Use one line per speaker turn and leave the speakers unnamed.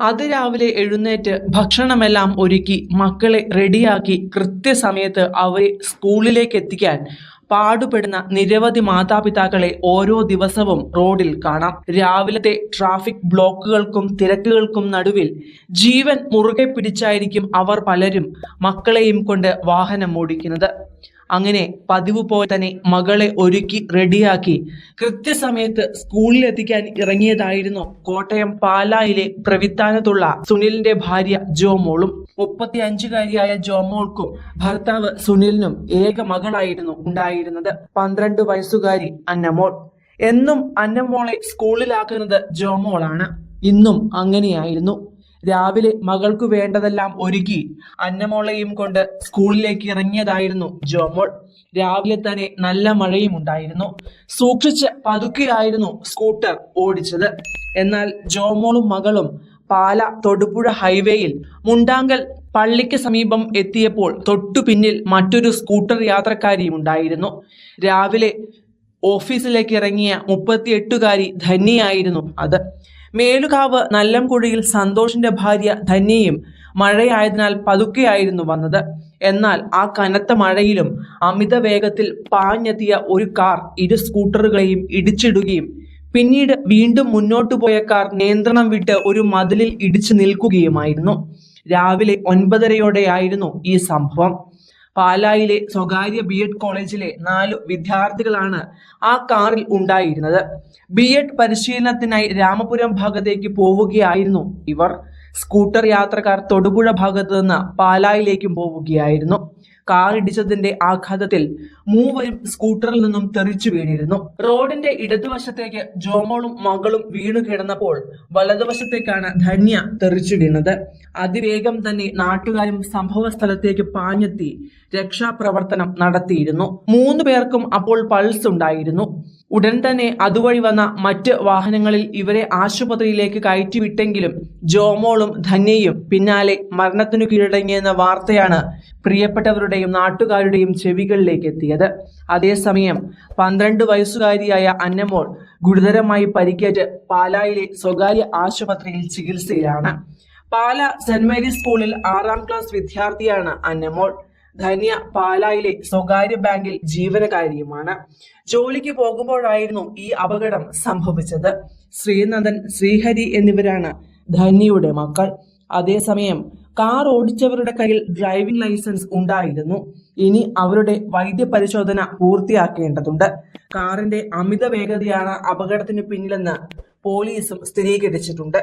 അതിരാവിലെ എഴുന്നേറ്റ് ഭക്ഷണമെല്ലാം ഒരുക്കി മക്കളെ റെഡിയാക്കി കൃത്യസമയത്ത് അവരെ സ്കൂളിലേക്ക് എത്തിക്കാൻ പാടുപെടുന്ന നിരവധി മാതാപിതാക്കളെ ഓരോ ദിവസവും റോഡിൽ കാണാം. രാവിലത്തെ ട്രാഫിക് ബ്ലോക്കുകൾക്കും തിരക്കുകൾക്കും നടുവിൽ ജീവൻ മുറുകെ പിടിച്ചായിരിക്കും അവർ പലരും മക്കളെയും കൊണ്ട് വാഹനം ഓടിക്കുന്നത്. അങ്ങനെ പതിവ് പോലെ തന്നെ മകളെ ഒരുക്കി റെഡിയാക്കി കൃത്യസമയത്ത് സ്കൂളിൽ എത്തിക്കാൻ ഇറങ്ങിയതായിരുന്നു കോട്ടയം പാലായിലെ പ്രവിത്താനത്തുള്ള സുനിലിന്റെ ഭാര്യ ജോമോളും. മുപ്പത്തി അഞ്ചുകാരിയായ ജോമോൾക്കും ഭർത്താവ് സുനിലിനും ഏക മകളായിരുന്നു ഉണ്ടായിരുന്നത് പന്ത്രണ്ട് വയസ്സുകാരി അന്നമോൾ. എന്നും അന്നമോളെ സ്കൂളിലാക്കുന്നത് ജോമോളാണ്. ഇന്നും അങ്ങനെയായിരുന്നു. രാവിലെ മകൾക്കു വേണ്ടതെല്ലാം ഒരുക്കി അന്നമോളെയും കൊണ്ട് സ്കൂളിലേക്ക് ഇറങ്ങിയതായിരുന്നു ജോമോൾ. രാവിലെ തന്നെ നല്ല മഴയും ഉണ്ടായിരുന്നു. സൂക്ഷിച്ച് പതുക്കെയായിരുന്നു സ്കൂട്ടർ ഓടിച്ചത്. എന്നാൽ ജോമോളും മകളും പാല തൊടുപുഴ ഹൈവേയിൽ മുണ്ടാങ്കൽ പള്ളിക്ക് സമീപം എത്തിയപ്പോൾ തൊട്ടു പിന്നിൽ മറ്റൊരു സ്കൂട്ടർ യാത്രക്കാരിയും ഉണ്ടായിരുന്നു. രാവിലെ ഓഫീസിലേക്ക് ഇറങ്ങിയ മുപ്പത്തിയെട്ടുകാരി ധന്യയായിരുന്നു അത്. മേലുകാവ് നല്ലംകുഴിയിൽ സന്തോഷിന്റെ ഭാര്യ ധന്യയും മഴയായതിനാൽ പതുക്കെയായിരുന്നു വന്നത്. എന്നാൽ ആ കനത്ത മഴയിലും അമിത വേഗത്തിൽ പാഞ്ഞെത്തിയ ഒരു കാർ ഇരു സ്കൂട്ടറുകളെയും ഇടിച്ചിടുകയും പിന്നീട് വീണ്ടും മുന്നോട്ടു പോയ കാർ നിയന്ത്രണം വിട്ട് ഒരു മതിലിൽ ഇടിച്ചു നിൽക്കുകയുമായിരുന്നു. രാവിലെ ഒൻപതരയോടെയായിരുന്നു ഈ സംഭവം. പാലായിലെ സ്വകാര്യ ബി എഡ് കോളേജിലെ നാല് വിദ്യാർത്ഥികളാണ് ആ കാറിൽ ഉണ്ടായിരുന്നത്. ബി എഡ് പരിശീലനത്തിനായി രാമപുരം ഭാഗത്തേക്ക് പോവുകയായിരുന്നു ഇവർ. സ്കൂട്ടർ യാത്രക്കാർ തൊടുപുഴ ഭാഗത്ത് നിന്ന് പാലായിലേക്കും പോവുകയായിരുന്നു. കാർ ഇടിച്ചതിന്റെ ആഘാതത്തിൽ മൂവരും സ്കൂട്ടറിൽ നിന്നും തെറിച്ചു വീണിരുന്നു. റോഡിന്റെ ഇടതുവശത്തേക്ക് ജോമോളും മകളും വീണു കിടന്നപ്പോൾ വലതുവശത്തേക്കാണ് ധന്യ തെറിച്ചു വീണത്. അതിവേഗം തന്നെ നാട്ടുകാരും സംഭവ സ്ഥലത്തേക്ക് പാഞ്ഞെത്തി രക്ഷാപ്രവർത്തനം നടത്തിയിരുന്നു. മൂന്ന് പേർക്കും അപ്പോൾ പൾസ് ഉണ്ടായിരുന്നു. ഉടൻ തന്നെ അതുവഴി വന്ന മറ്റ് വാഹനങ്ങളിൽ ഇവരെ ആശുപത്രിയിലേക്ക് കയറ്റിവിട്ടെങ്കിലും ജോമോളും ധന്യയും പിന്നാലെ മരണത്തിനു കീഴടങ്ങിയെന്ന വാർത്തയാണ് പ്രിയപ്പെട്ടവരുടെയും നാട്ടുകാരുടെയും ചെവികളിലേക്ക് എത്തിയത്. അതേസമയം പന്ത്രണ്ട് വയസ്സുകാരിയായ അന്നമോൾ ഗുരുതരമായി പരിക്കേറ്റ് പാലായിലെ സ്വകാര്യ ആശുപത്രിയിൽ ചികിത്സയിലാണ്. പാല സെന്റ് മേരീസ് സ്കൂളിൽ ആറാം ക്ലാസ് വിദ്യാർത്ഥിയാണ് അന്നമോൾ. ധന്യ പാലായിലെ സ്വകാര്യ ബാങ്കിൽ ജീവനകാരിയുമാണ് ജോലിക്ക് പോകുമ്പോഴായിരുന്നു ഈ അപകടം സംഭവിച്ചത്. ശ്രീനന്ദൻ ശ്രീഹരി എന്നിവരാണ് ധന്യയുടെ മക്കൾ. അതേസമയം കാർ ഓടിച്ചവരുടെ കയ്യിൽ ഡ്രൈവിംഗ് ലൈസൻസ് ഉണ്ടായിരുന്നു. ഇനി അവരുടെ വൈദ്യപരിശോധന പൂർത്തിയാക്കേണ്ടതുണ്ട്. കാറിന്റെ അമിത വേഗതയാണ് അപകടത്തിന് പിന്നിലെന്ന് പോലീസും സ്ഥിരീകരിച്ചിട്ടുണ്ട്.